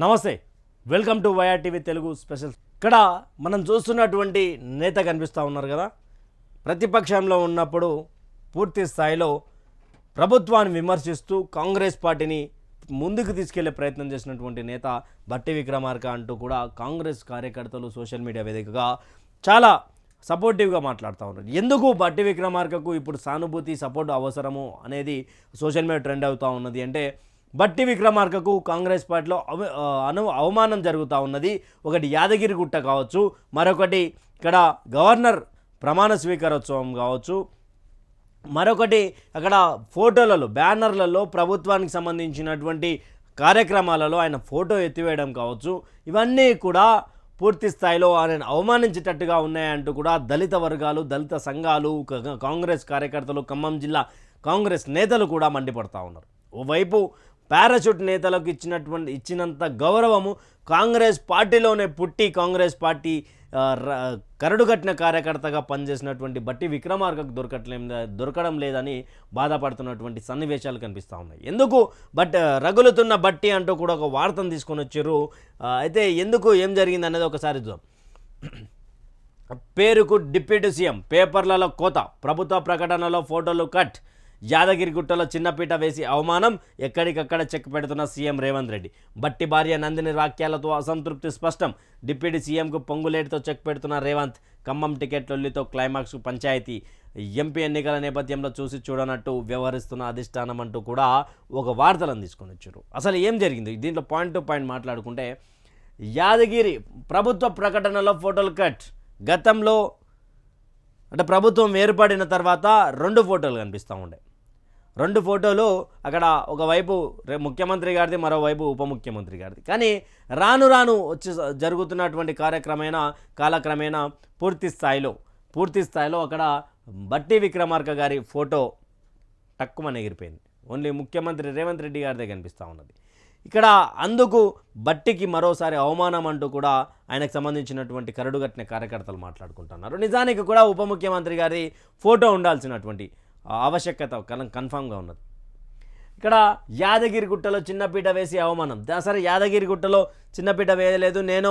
నమస్తే. Welcome to YR TV Telugu special. ఇక్కడ మనం చూస్తున్నటువంటి నేత కనిపిస్తూ ఉన్నారు కదా. ప్రతిపక్షంలో ఉన్నప్పుడు పూర్తి స్థాయిలో ప్రభుత్వాన్ని విమర్శిస్తూ కాంగ్రెస్ పార్టీని ముందుకు తీసుకెళ్ళే ప్రయత్నం చేసినటువంటి నేత బట్టి విక్రమార్క అంటూ కూడా కాంగ్రెస్ కార్యకర్తలు సోషల్ మీడియా వేదికగా చాలా సపోర్టివ్గా మాట్లాడుతూ ఉన్నారు. ఎందుకు బట్టి విక్రమార్కకు ఇప్పుడు సానుభూతి సపోర్ట్ అవసరము అనేది సోషల్ మీడియా ట్రెండ్ అవుతూ ఉన్నది అంటే బట్టి విక్రమార్కకు కాంగ్రెస్ పార్టీలో అవ అను అవమానం జరుగుతూ ఉన్నది. ఒకటి యాదగిరిగుట్ట కావచ్చు మరొకటి ఇక్కడ గవర్నర్ ప్రమాణ స్వీకారోత్సవం కావచ్చు మరొకటి అక్కడ ఫోటోలలో బ్యానర్లలో ప్రభుత్వానికి సంబంధించినటువంటి కార్యక్రమాలలో ఆయన ఫోటో ఎత్తివేయడం కావచ్చు. ఇవన్నీ కూడా పూర్తి స్థాయిలో ఆయన అవమానించేటట్టుగా ఉన్నాయంటూ కూడా దళిత వర్గాలు దళిత సంఘాలు కాంగ్రెస్ కార్యకర్తలు ఖమ్మం జిల్లా కాంగ్రెస్ నేతలు కూడా మండిపడతా ఉన్నారు. ఓవైపు పారాషూట్ నేతలకు ఇచ్చినటువంటి ఇచ్చినంత గౌరవము కాంగ్రెస్ పార్టీలోనే పుట్టి కాంగ్రెస్ పార్టీ కరడుగట్టిన కార్యకర్తగా పనిచేసినటువంటి బట్టి విక్రమార్కకు దొరకట్లే దొరకడం లేదని బాధపడుతున్నటువంటి సన్నివేశాలు కనిపిస్తూ ఉన్నాయి. ఎందుకు? బట్ రగులుతున్న బట్టి అంటూ కూడా ఒక వార్తను తీసుకొని వచ్చారు. అయితే ఎందుకు ఏం జరిగింది అనేది ఒకసారి చూద్దాం. పేరుకు డిప్యూటీ సీఎం పేపర్లలో కోత ప్రభుత్వ ప్రకటనలో ఫోటోలు కట్ యాదగిరిగుట్టలో చిన్నపీట వేసి అవమానం ఎక్కడికక్కడ చెక్ పెడుతున్న సీఎం రేవంత్ రెడ్డి. బట్టి భార్య నందిని వాక్యాలతో అసంతృప్తి స్పష్టం. డిప్యూటీ సీఎంకు పొంగులేటితో చెక్ పెడుతున్న రేవంత్ ఖమ్మం టికెట్ లొల్లితో క్లైమాక్స్ పంచాయతీ. ఎంపీ ఎన్నికల నేపథ్యంలో చూసి చూడనట్టు వ్యవహరిస్తున్న అధిష్టానం అంటూ కూడా ఒక వార్తలను తీసుకొని వచ్చారు. అసలు ఏం జరిగింది? దీంట్లో పాయింట్ టు పాయింట్ మాట్లాడుకుంటే యాదగిరి ప్రభుత్వ ప్రకటనలో ఫోటోలు కట్ గతంలో అంటే ప్రభుత్వం ఏర్పడిన తర్వాత రెండు ఫోటోలు కనిపిస్తూ ఉండే. రెండు ఫోటోలు అక్కడ ఒకవైపు రే- ముఖ్యమంత్రి గారిది మరోవైపు ఉప ముఖ్యమంత్రి గారిది. కానీ రాను రాను వచ్చి జరుగుతున్నటువంటి కార్యక్రమేణా కాలక్రమేణా పూర్తి స్థాయిలో పూర్తి స్థాయిలో అక్కడ బట్టి విక్రమార్క గారి ఫోటో తక్కువని ఎగిరిపోయింది. ఓన్లీ ముఖ్యమంత్రి రేవంత్ రెడ్డి గారిదే కనిపిస్తూ ఉన్నది. ఇక్కడ అందుకు బట్టికి మరోసారి అవమానం అంటూ కూడా ఆయనకు సంబంధించినటువంటి కరడుగట్టిన కార్యకర్తలు మాట్లాడుకుంటున్నారు. నిజానికి కూడా ఉప ముఖ్యమంత్రి గారి ఫోటో ఉండాల్సినటువంటి ఆవశ్యకత కలం కన్ఫామ్గా ఉన్నది. ఇక్కడ యాదగిరి గుట్టలో చిన్నపీట వేసి అవమానం. సరే యాదగిరి గుట్టలో చిన్నపీట వేయలేదు నేను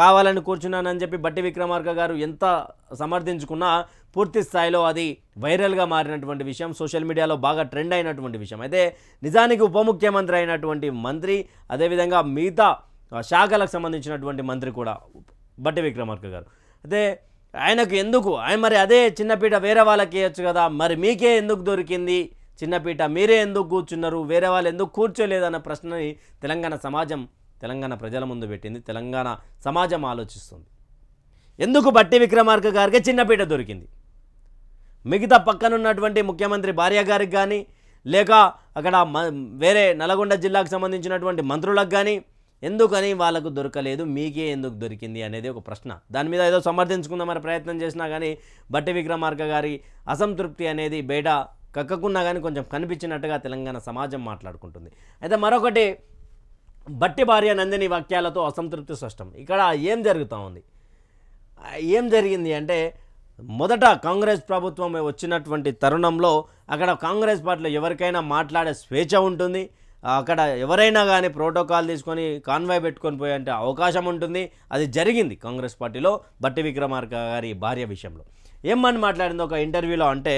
కావాలని కూర్చున్నానని చెప్పి బట్టి విక్రమార్క గారు ఎంత సమర్థించుకున్నా పూర్తి స్థాయిలో అది వైరల్గా మారినటువంటి విషయం సోషల్ మీడియాలో బాగా ట్రెండ్ అయినటువంటి విషయం. అయితే నిజానికి ఉప ముఖ్యమంత్రి అయినటువంటి మంత్రి అదేవిధంగా మిగతా శాఖలకు సంబంధించినటువంటి మంత్రి కూడా బట్టి విక్రమార్క గారు. అయితే ఆయనకు ఎందుకు? ఆయన మరి అదే చిన్నపీట వేరే వాళ్ళకి ఇవ్వచ్చు కదా. మరి మీకే ఎందుకు దొరికింది? చిన్నపీట మీరే ఎందుకు కూర్చున్నారు? వేరే వాళ్ళు ఎందుకు కూర్చోలేదన్న ప్రశ్నని తెలంగాణ సమాజం తెలంగాణ ప్రజల ముందు పెట్టింది. తెలంగాణ సమాజం ఆలోచిస్తుంది. ఎందుకు బట్టి విక్రమార్క గారికి చిన్నపీట దొరికింది? మిగతా పక్కనున్నటువంటి ముఖ్యమంత్రి భార్య గారికి కానీ లేక అక్కడ మ- వేరే నల్గొండ జిల్లాకు సంబంధించినటువంటి మంత్రులకు కానీ ఎందుకని వాళ్ళకు దొరకలేదు మీకే ఎందుకు దొరికింది అనేది ఒక ప్రశ్న. దాని మీద ఏదో సమర్థించుకుందామని ప్రయత్నం చేసినా కానీ బట్టి విక్రమార్క గారి అసంతృప్తి అనేది బయట కక్కకున్నా కానీ కొంచెం కనిపించినట్టుగా తెలంగాణ సమాజం మాట్లాడుకుంటుంది. అయితే మరొకటి బట్టి భార్య నందిని వాక్యాలతో అసంతృప్తి స్పష్టం. ఇక్కడ ఏం జరుగుతూ ఉంది? ఏం జరిగింది అంటే మొదట కాంగ్రెస్ ప్రభుత్వం వచ్చినటువంటి తరుణంలో అక్కడ కాంగ్రెస్ పార్టీలో ఎవరికైనా మాట్లాడే స్వేచ్ఛ ఉంటుంది అక్కడ ఎవరైనా కానీ ప్రోటోకాల్ తీసుకొని కాన్వాయ్ పెట్టుకొని పోయే అంటే అవకాశం ఉంటుంది. అది జరిగింది కాంగ్రెస్ పార్టీలో బట్టి విక్రమార్క గారి భార్య విషయంలో. ఏమని మాట్లాడింది ఒక ఇంటర్వ్యూలో అంటే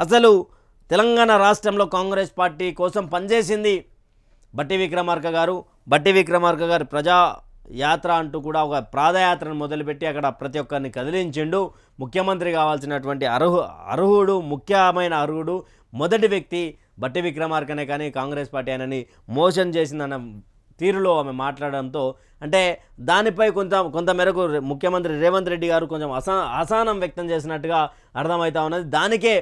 అసలు తెలంగాణ రాష్ట్రంలో కాంగ్రెస్ పార్టీ కోసం పనిచేసింది బట్టి విక్రమార్క గారు. బట్టి విక్రమార్క గారు ప్రజా యాత్ర అంటూ కూడా ఒక పాదయాత్రను మొదలుపెట్టి అక్కడ ప్రతి ఒక్కరిని కదిలించిండు. ముఖ్యమంత్రి కావాల్సినటువంటి అర్హు అర్హుడు ముఖ్యమైన అర్హుడు మొదటి వ్యక్తి బట్టి విక్రమార్కనే కానీ కాంగ్రెస్ పార్టీ ఆయనని మోసం చేసిందన్న తీరులో ఆమె మాట్లాడడంతో అంటే దానిపై కొంత కొంత మేరకు ముఖ్యమంత్రి రేవంత్ రెడ్డి గారు కొంచెం అసా అసహనం వ్యక్తం చేసినట్టుగా అర్థమవుతా ఉన్నది. దానికే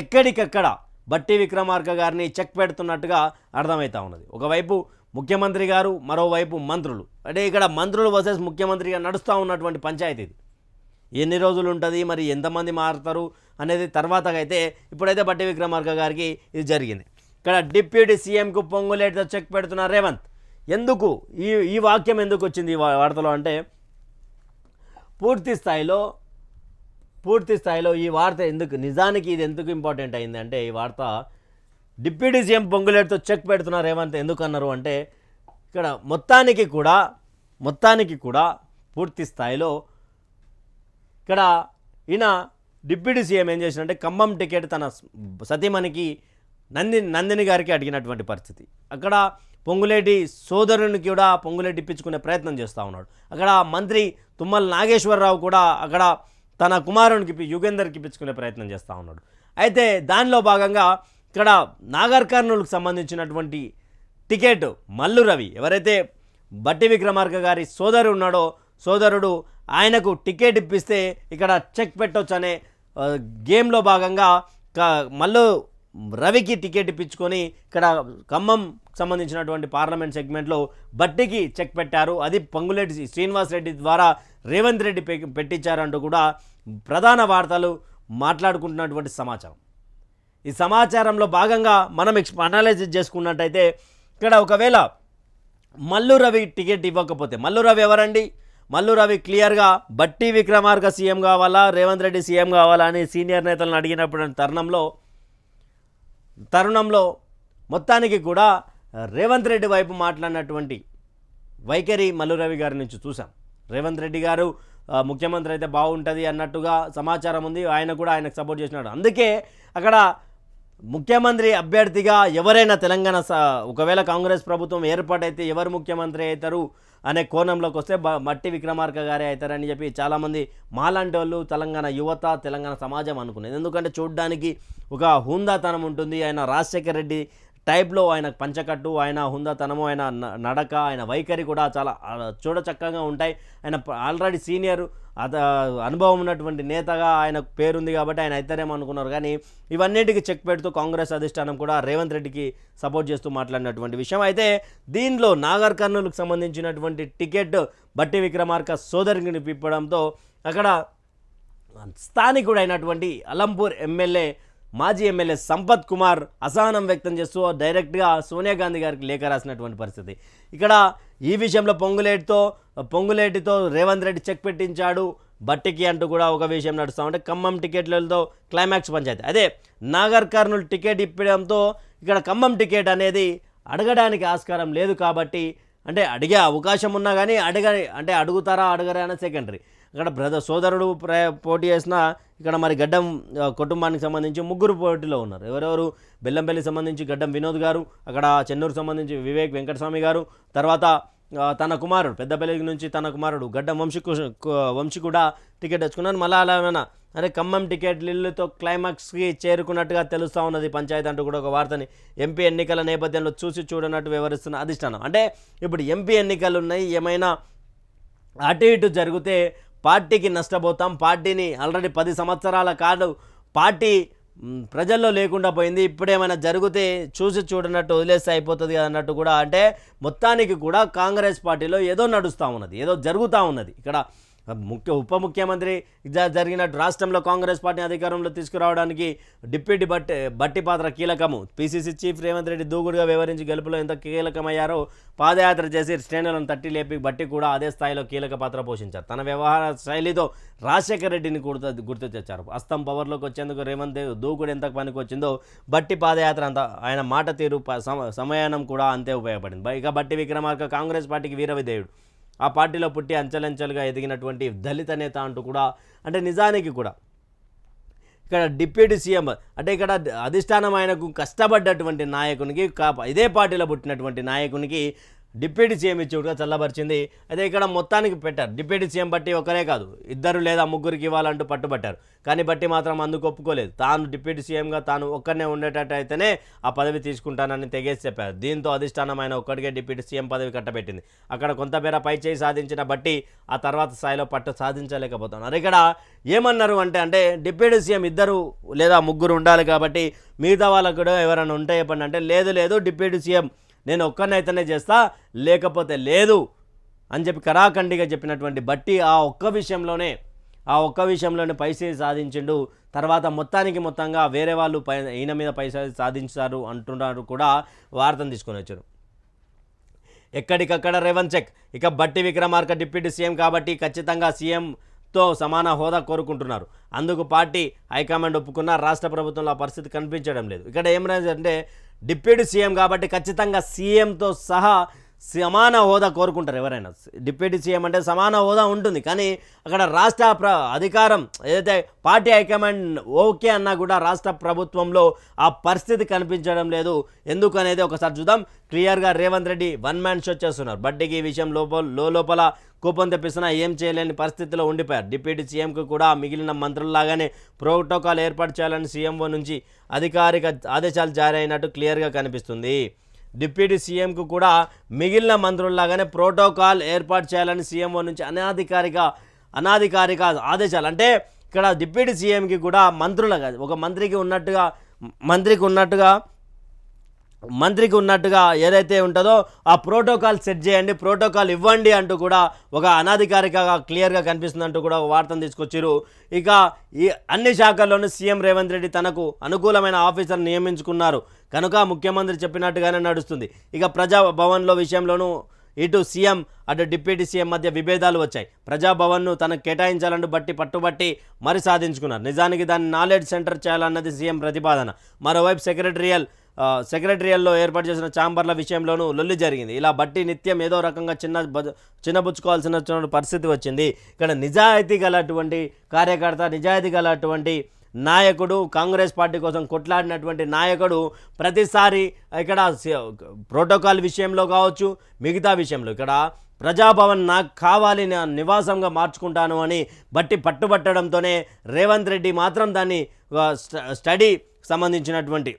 ఎక్కడికక్కడ బట్టి విక్రమార్క గారిని చెక్ పెడుతున్నట్టుగా అర్థమవుతా ఉన్నది. ఒకవైపు ముఖ్యమంత్రి గారు మరోవైపు మంత్రులు. అంటే ఇక్కడ మంత్రులు వర్సెస్ ముఖ్యమంత్రిగా నడుస్తూ ఉన్నటువంటి పంచాయతీ ఇది ఎన్ని రోజులు ఉంటుంది మరి ఎంతమంది మారుతారు అనేది తర్వాత అయితే ఇప్పుడైతే బట్టి విక్రమార్క గారికి ఇది జరిగింది. ఇక్కడ డిప్యూటీ సీఎంకు పొంగులేటితో చెక్ పెడుతున్న రేవంత్ ఎందుకు ఈ ఈ వాక్యం ఎందుకు వచ్చింది ఈ వార్తలో అంటే పూర్తి స్థాయిలో పూర్తి స్థాయిలో ఈ వార్త ఎందుకు నిజానికి ఇది ఎందుకు ఇంపార్టెంట్ అయింది అంటే ఈ వార్త డిప్యూటీ సీఎం పొంగులేటితో చెక్ పెడుతున్న రేవంత్ ఎందుకు అన్నారు అంటే ఇక్కడ మొత్తానికి కూడా మొత్తానికి కూడా పూర్తి స్థాయిలో ఇక్కడ ఈయన డిప్యూటీ సీఎం ఏం చేసినంటే ఖమ్మం టికెట్ తన సతీమణికి నంది నందిని గారికి అడిగినటువంటి పరిస్థితి. అక్కడ పొంగులేటి సోదరుని కూడా పొంగులేటి ఇప్పించుకునే ప్రయత్నం చేస్తూ ఉన్నాడు. అక్కడ మంత్రి తుమ్మల నాగేశ్వరరావు కూడా అక్కడ తన కుమారునికి యుగేందర్కి ఇప్పించుకునే ప్రయత్నం చేస్తూ ఉన్నాడు. అయితే దానిలో భాగంగా ఇక్కడ నాగర్ కర్నూలుకు సంబంధించినటువంటి టికెట్ మల్లు రవి ఎవరైతే బట్టి విక్రమార్క గారి సోదరు ఉన్నాడో సోదరుడు ఆయనకు టికెట్ ఇప్పిస్తే ఇక్కడ చెక్ పెట్టొచ్చు అనే గేమ్లో భాగంగా క- రవికి టికెట్ ఇప్పించుకొని ఇక్కడ ఖమ్మం సంబంధించినటువంటి పార్లమెంట్ సెగ్మెంట్లో బట్టికి చెక్ పెట్టారు. అది పొంగులేటి శ్రీనివాస్ రెడ్డి ద్వారా రేవంత్ రెడ్డి పె- పెట్టించారంటూ కూడా ప్రధాన వార్తలు మాట్లాడుకుంటున్నటువంటి సమాచారం. ఈ సమాచారంలో భాగంగా మనం ఎక్స్ అనాలైజ్ చేసుకున్నట్టయితే ఇక్కడ ఒకవేళ మల్లు రవి టికెట్ ఇవ్వకపోతే మల్లు రవి ఎవరండి? మల్లు రవి క్లియర్గా బట్టి విక్రమార్క సీఎం కావాలా రేవంత్ రెడ్డి సీఎం కావాలా అని సీనియర్ నేతలను అడిగినప్పుడు తరుణంలో తరుణంలో మొత్తానికి కూడా రేవంత్ రెడ్డి వైపు మాట్లాడినటువంటి వైఖరి మల్లు రవి గారి నుంచి చూసాం రేవంత్ రెడ్డి గారు ముఖ్యమంత్రి అయితే బాగుంటుంది అన్నట్టుగా సమాచారం ఉంది. ఆయన కూడా ఆయనకు సపోర్ట్ చేసినాడు. అందుకే అక్కడ ముఖ్యమంత్రి అభ్యర్థిగా ఎవరైనా తెలంగాణ స- ఒకవేళ కాంగ్రెస్ ప్రభుత్వం ఏర్పాటైతే ఎవరు ముఖ్యమంత్రి అవుతారు అనే కోణంలోకి వస్తే మట్టి విక్రమార్క గారే అవుతారని చెప్పి చాలామంది మాలాంటి వాళ్ళు తెలంగాణ యువత తెలంగాణ సమాజం అనుకునేది. ఎందుకంటే చూడడానికి ఒక హుందాతనం ఉంటుంది. ఆయన రాజశేఖర్ రెడ్డి టైప్లో ఆయన పంచకట్టు ఆయన హుందాతనము ఆయన న- నడక ఆయన వైఖరి కూడా చాలా చూడచక్కగా ఉంటాయి. ఆయన ఆల్రెడీ సీనియర్ అత అనుభవం ఉన్నటువంటి నేతగా ఆయన పేరుంది కాబట్టి ఆయన అయితేనేమో అనుకున్నారు. కానీ ఇవన్నిటికీ చెక్ పెడుతూ కాంగ్రెస్ అధిష్టానం కూడా రేవంత్ రెడ్డికి సపోర్ట్ చేస్తూ మాట్లాడినటువంటి విషయం. అయితే దీనిలో నాగర్ కర్నూలుకు సంబంధించినటువంటి టికెట్ బట్టి విక్రమార్క సోదరికి పిప్పడంతో అక్కడ స్థానికుడైనటువంటి అలంపూర్ ఎమ్మెల్యే మాజీ ఎమ్మెల్యే సంపత్ కుమార్ అసహనం వ్యక్తం చేస్తూ డైరెక్ట్గా సోనియా గాంధీ గారికి లేఖ రాసినటువంటి పరిస్థితి. ఇక్కడ ఈ విషయంలో పొంగులేటితో పొంగులేటితో రేవంత్ రెడ్డి చెక్ పెట్టించాడు. బట్టికి అంటూ కూడా ఒక విషయం నడుస్తూ ఉంటే ఖమ్మం టికెట్లతో క్లైమాక్స్ పంచాయతీ. అదే నాగర్ కర్నూలు టికెట్ ఇప్పడంతో ఇక్కడ ఖమ్మం టికెట్ అనేది అడగడానికి ఆస్కారం లేదు కాబట్టి అంటే అడిగే అవకాశం ఉన్నా కానీ అడగ అంటే అడుగుతారా అడగరా అనే సెకండరీ ఇక్కడ బ్రదర్ సోదరుడు ప్ర పోటీ చేసిన ఇక్కడ మరి గడ్డం కుటుంబానికి సంబంధించి ముగ్గురు పోటీలో ఉన్నారు. ఎవరెవరు? బెల్లంపల్లి సంబంధించి గడ్డం వినోద్ గారు అక్కడ చెన్నూరు సంబంధించి వివేక్ వెంకటస్వామి గారు తర్వాత తన కుమారుడు పెద్దపల్లి నుంచి తన కుమారుడు గడ్డం వంశీ వంశీ కూడా టికెట్ తెచ్చుకున్నాను మళ్ళీ అలా ఏమైనా? అరే ఖమ్మం టికెట్ లిల్లుతో క్లైమాక్స్కి చేరుకున్నట్టుగా తెలుస్తూ ఉన్నది పంచాయతీ అంటూ కూడా ఒక వార్తని ఎంపీ ఎన్నికల నేపథ్యంలో చూసి చూడనట్టు వివరిస్తున్న అధిష్టానం. అంటే ఇప్పుడు ఎంపీ ఎన్నికలు ఉన్నాయి ఏమైనా అటు ఇటు జరిగితే పార్టీకి నష్టపోతాం. పార్టీని ఆల్రెడీ పది సంవత్సరాల కాదు పార్టీ ప్రజల్లో లేకుండా పోయింది. ఇప్పుడేమైనా జరిగితే చూసి చూడనట్టు వదిలేస్తే అయిపోతుంది కదా అన్నట్టు కూడా. అంటే మొత్తానికి కూడా కాంగ్రెస్ పార్టీలో ఏదో నడుస్తూ ఉన్నది ఏదో జరుగుతూ ఉన్నది. ఇక్కడ ముఖ్య ఉప ముఖ్యమంత్రి జరిగినట్టు రాష్ట్రంలో కాంగ్రెస్ పార్టీ అధికారంలో తీసుకురావడానికి డిప్యూటీ బట్టి బట్టి పాత్ర కీలకము. పిసిసి చీఫ్ రేవంత్ రెడ్డి దూకుడుగా వ్యవహరించి గెలుపులో ఎంత కీలకమయ్యారో పాదయాత్ర చేసి శ్రేణులను తట్టి లేపి బట్టి కూడా అదే స్థాయిలో కీలక పాత్ర పోషించారు. తన వ్యవహార శైలితో రాజశేఖర రెడ్డిని గుర్తు గుర్తు తెచ్చారు. హస్తం పవర్లోకి వచ్చేందుకు రేవంత్ దూకుడు ఎంత పనికి వచ్చిందో బట్టి పాదయాత్ర అంత ఆయన మాట తీరు సమ- సమయానం కూడా అంతే ఉపయోగపడింది. ఇక బట్టి విక్రమార్క కాంగ్రెస్ పార్టీకి వీరవిధేయుడు. ఆ పార్టీలో పుట్టి అంచెలంచెలుగా ఎదిగినటువంటి దళిత నేత అంటూ కూడా అంటే నిజానికి కూడా ఇక్కడ డిప్యూటీ సీఎం అంటే ఇక్కడ అధిష్టానం ఆయనకు కష్టపడ్డటువంటి నాయకునికి కా- ఇదే పార్టీలో పుట్టినటువంటి నాయకునికి డిప్యూటీ సీఎం ఇచ్చుడుగా చల్లబరిచింది. అయితే ఇక్కడ మొత్తానికి పెట్టారు. డిప్యూటీ సీఎం బట్టి ఒకరే కాదు ఇద్దరు లేదా ముగ్గురికి ఇవ్వాలంటూ పట్టుబట్టారు. కానీ బట్టి మాత్రం అందుకు ఒప్పుకోలేదు. తాను డిప్యూటీ సీఎంగా తాను ఒక్కనే ఉండేటట్టు అయితేనే ఆ పదవి తీసుకుంటానని తెగేసి చెప్పారు. దీంతో అధిష్టానం ఆయన ఒక్కడికే డిప్యూటీ సీఎం పదవి కట్టబెట్టింది. అక్కడ కొంతమేర పై చేయి సాధించిన బట్టి ఆ తర్వాత స్థాయిలో పట్టు సాధించలేకపోతున్నారు. ఇక్కడ ఏమన్నారు అంటే అంటే డిప్యూటీ సీఎం ఇద్దరు లేదా ముగ్గురు ఉండాలి కాబట్టి మిగతా వాళ్ళకు కూడా ఎవరైనా ఉంటే చెప్పండి అంటే లేదు లేదు డిప్యూటీ సీఎం నేను ఒక్కనైతేనే చేస్తా లేకపోతే లేదు అని చెప్పి కరాఖండిగా చెప్పినటువంటి బట్టి ఆ ఒక్క విషయంలోనే ఆ ఒక్క విషయంలోనే పైసలు సాధించిండు. తర్వాత మొత్తానికి మొత్తంగా వేరే వాళ్ళు పై ఈయన మీద పైసలు సాధించారు అంటున్నారు కూడా వార్తను తీసుకొని వచ్చారు. ఎక్కడికక్కడ రేవంత్ చెక్. ఇక బట్టి విక్రమార్క డిప్యూటీ సీఎం కాబట్టి ఖచ్చితంగా సీఎంతో సమాన హోదా కోరుకుంటున్నారు. అందుకు పార్టీ హైకమాండ్ ఒప్పుకున్న రాష్ట్ర ప్రభుత్వంలో ఆ పరిస్థితి కనిపించడం లేదు. ఇక్కడ ఏం అంటే డిప్యూటీ సీఎం కాబట్టి ఖచ్చితంగా సీఎంతో సహా సమాన హోదా కోరుకుంటారు ఎవరైనా. డిప్యూటీ సీఎం అంటే సమాన హోదా ఉంటుంది. కానీ అక్కడ రాష్ట్ర ప్ర అధికారం ఏదైతే పార్టీ హైకమాండ్ ఓకే అన్నా కూడా రాష్ట్ర ప్రభుత్వంలో ఆ పరిస్థితి కనిపించడం లేదు. ఎందుకు అనేది ఒకసారి చూద్దాం. క్లియర్గా Revanth Reddy one man show చేస్తున్నారు. బడ్డీకి ఈ విషయం లోపల లోపల కోపం తెప్పిస్తున్నా ఏం చేయలేని పరిస్థితిలో ఉండిపోయారు. డిప్యూటీ సీఎంకు కూడా మిగిలిన మంత్రుల్లాగానే ప్రోటోకాల్ ఏర్పాటు చేయాలని సీఎంఓ నుంచి అధికారిక ఆదేశాలు జారీ అయినట్టు క్లియర్గా కనిపిస్తుంది. డిప్యూటీ సీఎంకు కూడా మిగిలిన మంత్రుల్లాగానే ప్రోటోకాల్ ఏర్పాటు చేయాలని సీఎంఓ నుంచి అనాధికారిక అనాధికారిక ఆదేశాలు. అంటే ఇక్కడ డిప్యూటీ సీఎంకి కూడా మంత్రులుగా ఒక మంత్రికి ఉన్నట్టుగా మంత్రికి ఉన్నట్టుగా మంత్రికి ఉన్నట్టుగా ఏదైతే ఉంటుందో ఆ ప్రోటోకాల్ సెట్ చేయండి ప్రోటోకాల్ ఇవ్వండి అంటూ కూడా ఒక అనాధికారికగా క్లియర్గా కనిపిస్తుందంటూ కూడా ఒక వార్తను తీసుకొచ్చారు ఇక ఈ అన్ని శాఖల్లోనూ సీఎం రేవంత్ రెడ్డి తనకు అనుకూలమైన ఆఫీసర్ నియమించుకున్నారు. కనుక ముఖ్యమంత్రి చెప్పినట్టుగానే నడుస్తుంది. ఇక ప్రజా భవన్లో విషయంలోనూ ఇటు సీఎం అటు డిప్యూటీ సీఎం మధ్య విభేదాలు వచ్చాయి. ప్రజాభవన్ను తనకు కేటాయించాలని బట్టి పట్టుబట్టి మరి సాధించుకున్నారు. నిజానికి దాన్ని నాలెడ్జ్ సెంటర్ చేయాలన్నది సీఎం ప్రతిపాదన. మరోవైపు సెక్రటరియల్ సెక్రటరియల్లో ఏర్పాటు చేసిన ఛాంబర్ల విషయంలోనూ లొల్లి జరిగింది. ఇలా బట్టి నిత్యం ఏదో రకంగా చిన్న చిన్నబుచ్చుకోవాల్సిన పరిస్థితి వచ్చింది. ఇక్కడ నిజాయితీ గలటువంటి కార్యకర్త నిజాయితీ గలటువంటి నాయకుడు కాంగ్రెస్ పార్టీ కోసం కొట్లాడినటువంటి నాయకుడు ప్రతిసారి ఇక్కడ ప్రోటోకాల్ విషయంలో కావచ్చు మిగతా విషయంలో ఇక్కడ ప్రజాభవన్ నాకు కావాలి నా నివాసంగా మార్చుకుంటాను అని బట్టి పట్టుబట్టడంతోనే రేవంత్ రెడ్డి మాత్రం దాన్ని స్టడీ సంబంధించినటువంటి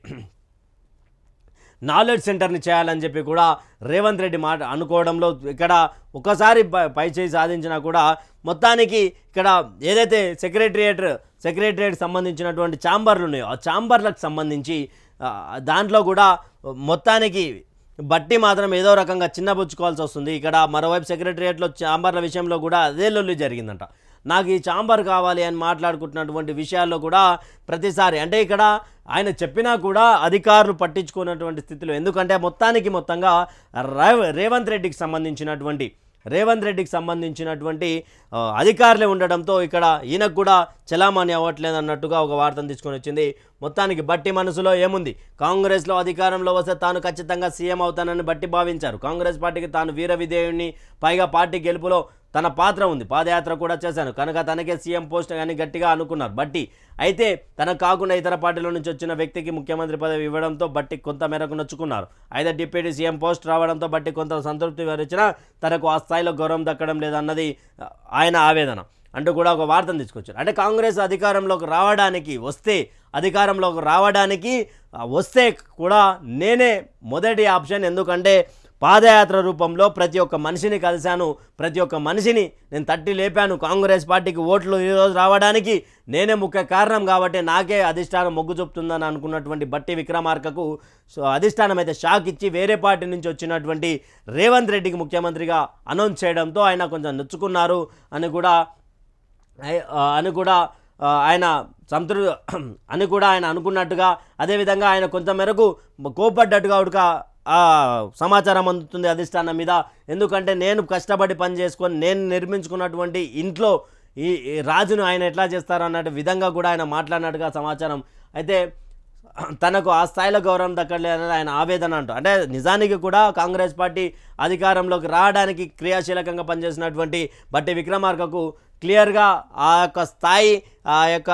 నాలెడ్జ్ సెంటర్ని చేయాలని చెప్పి కూడా రేవంత్ రెడ్డి మాట అనుకోవడంలో ఇక్కడ ఒకసారి ప- పై చేయి సాధించినా కూడా మొత్తానికి ఇక్కడ ఏదైతే సెక్రటరియేట్ సెక్రటరియేట్ సంబంధించినటువంటి ఛాంబర్లు ఉన్నాయో ఆ ఛాంబర్లకు సంబంధించి దాంట్లో కూడా మొత్తానికి బట్టి మాత్రం ఏదో రకంగా చిన్నబుచ్చుకోవాల్సి వస్తుంది. ఇక్కడ మరోవైపు సెక్రటరియేట్లో ఛాంబర్ల విషయంలో కూడా అదే లొల్లి జరిగిందంట. నాకు ఈ ఛాంబర్ కావాలి అని మాట్లాడుకుంటున్నటువంటి విషయాల్లో కూడా ప్రతిసారి అంటే ఇక్కడ ఆయన చెప్పినా కూడా అధికారులు పట్టించుకున్నటువంటి స్థితిలో ఎందుకంటే మొత్తానికి మొత్తంగా రేవంత్ రెడ్డికి సంబంధించినటువంటి రేవంత్ రెడ్డికి సంబంధించినటువంటి అధికారులే ఉండడంతో ఇక్కడ ఈయనకు కూడా చలామణి అవ్వట్లేదు అన్నట్టుగా ఒక వార్తను తీసుకొని వచ్చింది. మొత్తానికి బట్టి మనసులో ఏముంది? కాంగ్రెస్లో అధికారంలో వస్తే తాను ఖచ్చితంగా సీఎం అవుతానని బట్టి భావించారు. కాంగ్రెస్ పార్టీకి తాను వీర విధేయుడిని పైగా పార్టీ గెలుపులో తన పాత్ర ఉంది. పాదయాత్ర కూడా చేశాను. కనుక తనకే సీఎం పోస్ట్ అని గట్టిగా అనుకున్నారు. బట్టి అయితే తనకు కాకుండా ఇతర పార్టీల నుంచి వచ్చిన వ్యక్తికి ముఖ్యమంత్రి పదవి ఇవ్వడంతో బట్టి కొంత మేరకు నొచ్చుకున్నారు. అయితే డిప్యూటీ సీఎం పోస్ట్ రావడంతో బట్టి కొంత సంతృప్తి వివరించినా తనకు ఆ స్థాయిలో గౌరవం దక్కడం లేదన్నది ఆయన ఆవేదన. అంటూ కూడా ఒక వార్తను తీసుకొచ్చారు. అంటే కాంగ్రెస్ అధికారంలోకి రావడానికి వస్తే అధికారంలోకి రావడానికి వస్తే కూడా నేనే మొదటి ఆప్షన్. ఎందుకంటే పాదయాత్ర రూపంలో ప్రతి ఒక్క మనిషిని కలిశాను. ప్రతి ఒక్క మనిషిని నేను తట్టి లేపాను. కాంగ్రెస్ పార్టీకి ఓట్లు ఈరోజు రావడానికి నేనే ముఖ్య కారణం కాబట్టి నాకే అధిష్టానం మొగ్గు చూపుతుందని అనుకున్నటువంటి బట్టి విక్రమార్కకు సో అధిష్టానం అయితే షాక్ ఇచ్చి వేరే పార్టీ నుంచి వచ్చినటువంటి రేవంత్ రెడ్డికి ముఖ్యమంత్రిగా అనౌన్స్ చేయడంతో ఆయన కొంచెం నొచ్చుకున్నారు. అని కూడా అని కూడా ఆయన సంతృ అని కూడా ఆయన అనుకున్నట్టుగా అదేవిధంగా ఆయన కొంత మేరకు కోపడ్డట్టుగా ఉడక సమాచారం అందుతుంది అధిష్టానం మీద. ఎందుకంటే నేను కష్టపడి పని చేసుకొని నేను నిర్మించుకున్నటువంటి ఇంట్లో ఈ రాజును ఆయన ఎట్లా చేస్తారు అన్నట్టు విధంగా కూడా ఆయన మాట్లాడినట్టుగా సమాచారం. అయితే తనకు ఆ స్థాయిలో గౌరవం దక్కలేదని ఆయన ఆవేదన అంటూ. అంటే నిజానికి కూడా కాంగ్రెస్ పార్టీ అధికారంలోకి రావడానికి క్రియాశీలకంగా పనిచేసినటువంటి బట్టి విక్రమార్కకు క్లియర్గా ఆ యొక్క స్థాయి ఆ యొక్క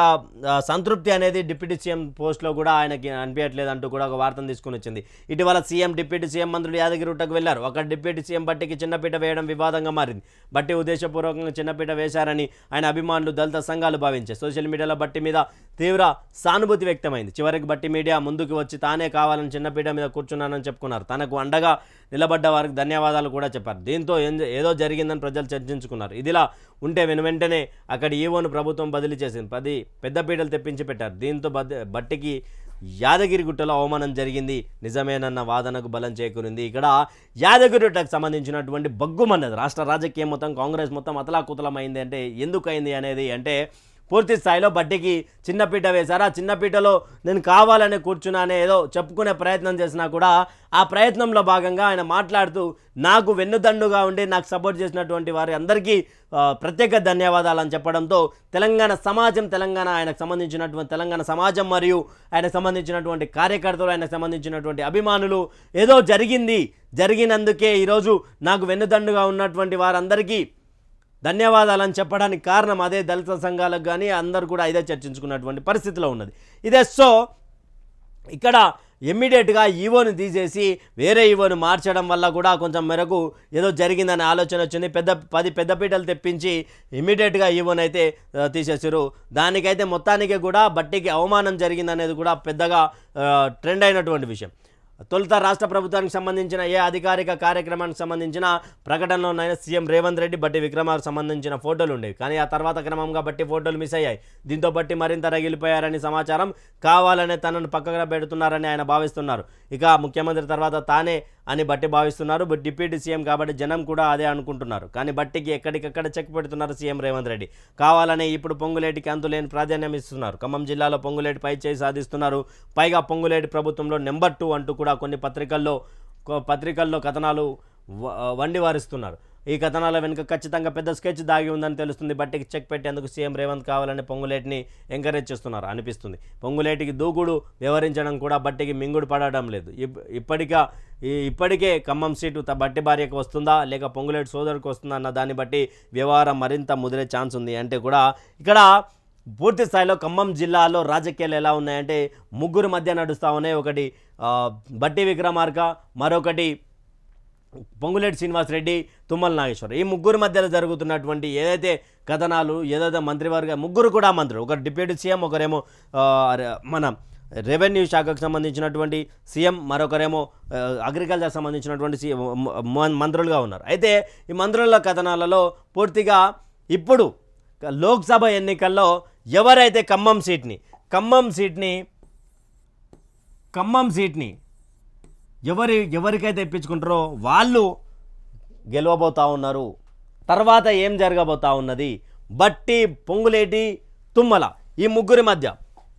సంతృప్తి అనేది డిప్యూటీ సీఎం పోస్ట్లో కూడా ఆయనకి అనిపించట్లేదు అంటూ కూడా ఒక వార్తను తీసుకుని వచ్చింది. ఇటీవల సీఎం డిప్యూటీ సీఎం మంత్రులు యాదగిరిగుట్టకు వెళ్ళారు ఒక డిప్యూటీ సీఎం బట్టికి చిన్నపీట వేయడం వివాదంగా మారింది. బట్టి ఉద్దేశపూర్వకంగా చిన్నపీట వేశారని ఆయన అభిమానులు దళిత సంఘాలు భావించాయి. సోషల్ మీడియాలో బట్టి మీద తీవ్ర సానుభూతి వ్యక్తమైంది. చివరికి బట్టి మీడియా ముందుకు వచ్చి తానే కావాలని చిన్నపీట మీద కూర్చున్నానని చెప్పుకున్నారు. తనకు అండగా నిలబడ్డ వారికి ధన్యవాదాలు కూడా చెప్పారు. దీంతో ఏదో జరిగిందని ప్రజలు చర్చించుకున్నారు. ఇదిలా ఉంటే వెను వెంటనే అక్కడ ఈవోను ప్రభుత్వం బదిలీ చేసింది. పది పెద్ద పీటలు తెప్పించి పెట్టారు. దీంతో బద్ద- బట్టికి యాదగిరిగుట్టలో అవమానం జరిగింది. నిజమేనన్న వాదనకు బలం చేకూరింది. ఇక్కడ యాదగిరిగుట్టకు సంబంధించినటువంటి బగ్గుమన్నది. రాష్ట్ర రాజకీయం మొత్తం కాంగ్రెస్ మొత్తం అతలాకుతలమైంది అంటే ఎందుకు అయింది అనేది అంటే పూర్తి స్థాయిలో బట్టికి చిన్నపీట వేశారు. ఆ చిన్నపీటలో నేను కావాలని కూర్చున్నానే ఏదో చెప్పుకునే ప్రయత్నం చేసినా కూడా ఆ ప్రయత్నంలో భాగంగా ఆయన మాట్లాడుతూ నాకు వెన్నుదండుగా ఉండి నాకు సపోర్ట్ చేసినటువంటి వారి అందరికీ ప్రత్యేక ధన్యవాదాలు అని చెప్పడంతో తెలంగాణ సమాజం తెలంగాణ ఆయనకు సంబంధించినటువంటి తెలంగాణ సమాజం మరియు ఆయనకు సంబంధించినటువంటి కార్యకర్తలు ఆయనకు సంబంధించినటువంటి అభిమానులు ఏదో జరిగింది. జరిగినందుకే ఈరోజు నాకు వెన్నుదండుగా ఉన్నటువంటి వారందరికీ ధన్యవాదాలని చెప్పడానికి కారణం అదే దళిత సంఘాలకు కానీ అందరూ కూడా ఇదే చర్చించుకున్నటువంటి పరిస్థితిలో ఉన్నది. ఇదే సో ఇక్కడ ఇమ్మీడియట్గా ఈవోని తీసేసి వేరే ఈవోని మార్చడం వల్ల కూడా కొంచెం మేరకు ఏదో జరిగిందనే ఆలోచన వచ్చింది. పెద్ద పది పెద్దపీటలు తెప్పించి ఇమ్మీడియట్గా ఈవోని అయితే తీసేసారు దానికైతే మొత్తానికి కూడా బట్టికి అవమానం జరిగిందనేది కూడా పెద్దగా ట్రెండ్ అయినటువంటి విషయం. తొలుత రాష్ట్ర ప్రభుత్వానికి సంబంధించిన ఏ అధికారిక కార్యక్రమానికి సంబంధించిన ప్రకటనలోనైనా సీఎం రేవంత్ రెడ్డి బట్టి విక్రమార్కు సంబంధించిన ఫోటోలు ఉండేవి. కానీ ఆ తర్వాత క్రమంగా బట్టి ఫోటోలు మిస్ అయ్యాయి. దీంతో బట్టి మరింత రగిలిపోయారని సమాచారం కావాలనే తనను పక్కన పెడుతున్నారని ఆయన భావిస్తున్నారు. ఇక ముఖ్యమంత్రి తర్వాత తానే అని బట్టి భావిస్తున్నారు. బట్ డిప్యూటీ సీఎం కాబట్టి జనం కూడా అదే అనుకుంటున్నారు. కానీ బట్టికి ఎక్కడికక్కడ చెక్ పెడుతున్నారు సీఎం రేవంత్ రెడ్డి. కావాలనే ఇప్పుడు పొంగులేటికి అంతులేని ప్రాధాన్యం ఇస్తున్నారు. ఖమ్మం జిల్లాలో పొంగులేటి పై చేయి సాధిస్తున్నారు. పైగా పొంగులేటి ప్రభుత్వంలో నెంబర్ టూ అంటూ కూడా కొన్ని పత్రికల్లో పత్రికల్లో కథనాలు వండివారిస్తున్నారు. వండి వారిస్తున్నారు ఈ కథనాల వెనుక ఖచ్చితంగా పెద్ద స్కెచ్ దాగి ఉందని తెలుస్తుంది. బట్టికి చెక్ పెట్టేందుకు సీఎం రేవంత్ కావాలని పొంగులేటిని ఎంకరేజ్ చేస్తున్నారు అనిపిస్తుంది. పొంగులేటికి దూకుడు వ్యవహరించడం కూడా బట్టికి మింగుడు పడడం లేదు. ఇప్- ఇప్పటికే ఖమ్మం సీటు త- బట్టి భార్యకు వస్తుందా? లేక పొంగులేటి సోదరుకు వస్తుందా అన్న దాన్ని బట్టి వ్యవహారం మరింత ముదిరే ఛాన్స్ ఉంది. అంటే కూడా ఇక్కడ పూర్తి స్థాయిలో ఖమ్మం జిల్లాలో రాజకీయాలు ఎలా ఉన్నాయంటే ముగ్గురు మధ్య నడుస్తా ఉన్నాయి. ఒకటి బట్టి విక్రమార్క మరొకటి పొంగులేటి శ్రీనివాసరెడ్డి తుమ్మల నాగేశ్వర ఈ ముగ్గురు మధ్యలో జరుగుతున్నటువంటి ఏదైతే కథనాలు ఏదైతే మంత్రివర్గ ముగ్గురు కూడా మంత్రులు. ఒకరు డిప్యూటీ సీఎం ఒకరేమో మన రెవెన్యూ శాఖకు సంబంధించినటువంటి సీఎం మరొకరేమో అగ్రికల్చర్ సంబంధించినటువంటి సీఎం మంత్రులుగా ఉన్నారు. అయితే ఈ మంత్రుల కథనాలలో పూర్తిగా ఇప్పుడు లోక్సభ ఎన్నికల్లో ఎవరైతే ఖమ్మం సీట్ని ఖమ్మం సీట్ని ఖమ్మం సీట్ని ఎవరి ఎవరికైతే ఇప్పించుకుంటారో వాళ్ళు గెలవబోతా ఉన్నారు. తర్వాత ఏం జరగబోతా ఉన్నది? బట్టి పొంగులేటి తుమ్మల. ఈ ముగ్గురి మధ్య.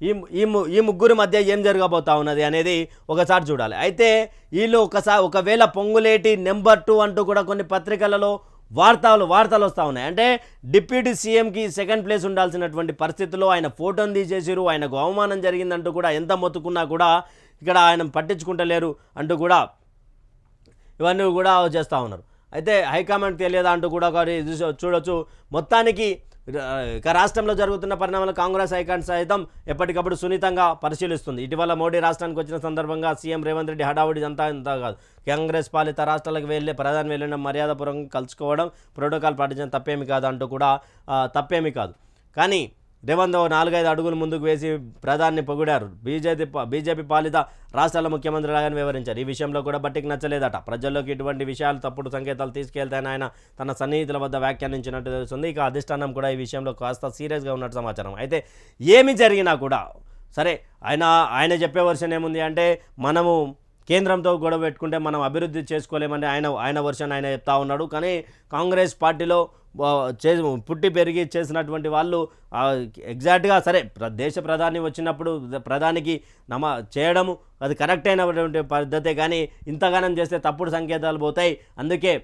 ఈ ఈ ఈ ముగ్గురి మధ్య ఏం జరగబోతా ఉన్నది అనేది ఒకసారి చూడాలి. అయితే వీళ్ళు ఒకసారి ఒకవేళ పొంగులేటి నెంబర్ టూ అంటూ కూడా కొన్ని పత్రికలలో వార్తలు వార్తలు వస్తూ ఉన్నాయి. అంటే డిప్యూటీ సీఎంకి సెకండ్ ప్లేస్ ఉండాల్సినటువంటి పరిస్థితుల్లో ఆయన ఫోటోని తీసేసారు ఆయనకు అవమానం జరిగిందంటూ కూడా ఎంత మొత్తుకున్నా కూడా ఇక్కడ ఆయన పట్టించుకుంటలేరు అంటూ కూడా ఇవన్నీ కూడా చేస్తూ ఉన్నారు. అయితే హైకమాండ్ తెలియదా అంటూ కూడా ఒకటి చూడొచ్చు. మొత్తానికి ఇక రాష్ట్రంలో జరుగుతున్న పరిణామాలు కాంగ్రెస్ హైకమాండ్ సైతం ఎప్పటికప్పుడు సున్నితంగా పరిశీలిస్తుంది. ఇటీవల మోడీ రాష్ట్రానికి వచ్చిన సందర్భంగా సీఎం రేవంత్ రెడ్డి హడావుడి అంతా ఇంత కాదు. కాంగ్రెస్ పాలిత రాష్ట్రాలకు వెళ్ళే ప్రధాని వెళ్ళిన మర్యాదపూర్వకంగా కలుసుకోవడం ప్రోటోకాల్ పాటించడం తప్పేమి కాదు అంటూ కూడా తప్పేమి తప్పేమీ కాదు. కానీ రేవంత్ నాలుగైదు అడుగులు ముందుకు వేసి ప్రధాని పొగిడారు. బీజేపీ బీజేపీ పాలిత రాష్ట్రాల ముఖ్యమంత్రి లాగానే వివరించారు. ఈ విషయంలో కూడా బట్టికి నచ్చలేదట. ప్రజల్లోకి ఇటువంటి విషయాలు తప్పుడు సంకేతాలు తీసుకెళ్తాయని ఆయన తన సన్నిహితుల వద్ద వ్యాఖ్యానించినట్టు తెలుస్తుంది. ఇక అధిష్టానం కూడా ఈ విషయంలో కాస్త సీరియస్గా ఉన్నట్టు సమాచారం. అయితే ఏమి జరిగినా కూడా సరే ఆయన ఆయన చెప్పే వర్షన్ ఏముంది అంటే మనము కేంద్రంతో గొడవ పెట్టుకుంటే మనం అభివృద్ధి చేసుకోలేమని ఆయన ఆయన వర్షన్ ఆయన చెప్తా ఉన్నాడు. కానీ కాంగ్రెస్ పార్టీలో చే పుట్టి పెరిగి చేసినటువంటి వాళ్ళు ఎగ్జాక్ట్గా సరే ప్ర- దేశ ప్రధాని వచ్చినప్పుడు ప్రధానికి నమ చేయడము అది కరెక్ట్ అయినటువంటి పద్ధతే కానీ ఇంతగానం చేస్తే తప్పుడు సంకేతాలు పోతాయి. అందుకే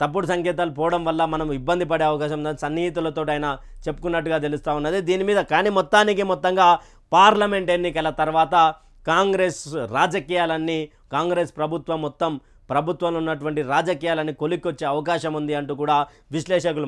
తప్పుడు సంకేతాలు పోవడం వల్ల మనం ఇబ్బంది పడే అవకాశం ఉందని సన్నిహితులతో ఆయన చెప్పుకున్నట్టుగా తెలుస్తూ ఉన్నది. దీని మీద కానీ మొత్తానికి మొత్తంగా పార్లమెంట్ ఎన్నికల తర్వాత కాంగ్రెస్ రాజకీయాలన్నీ కాంగ్రెస్ ప్రభుత్వం మొత్తం ప్రభుత్వంలో ఉన్నటువంటి రాజకీయాలని కొలిక్కొచ్చే అవకాశం ఉంది అంటూ కూడా విశ్లేషకులు